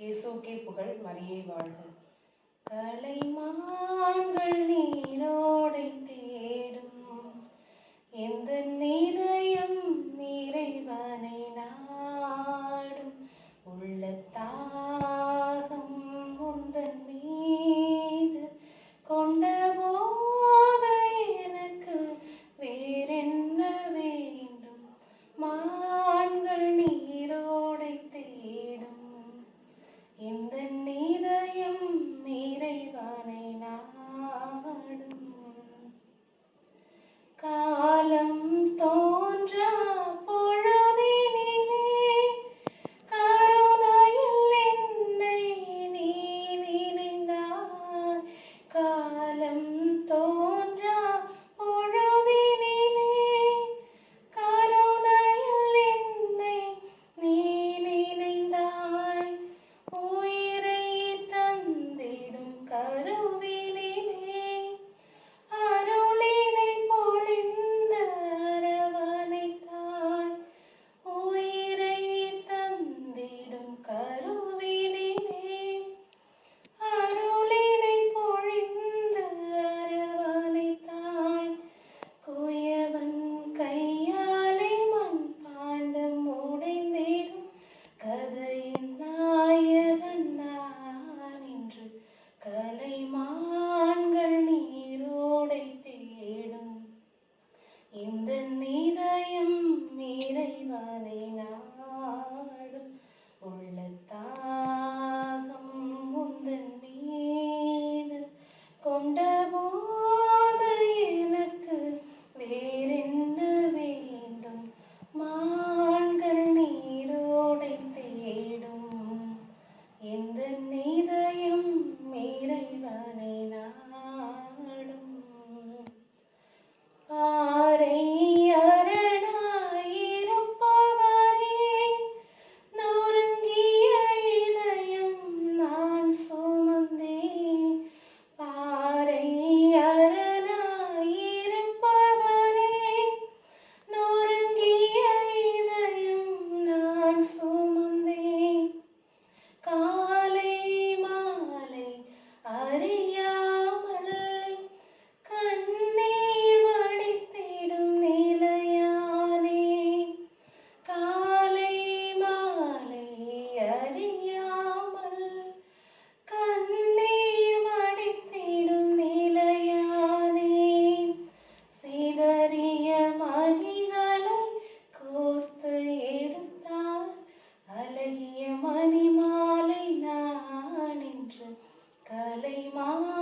இயேசுக்கே புகழ் மரியை வாழ்க. கலைமான்கள் நீரோடை ಮನೆ ನಾ கலைமான்கள்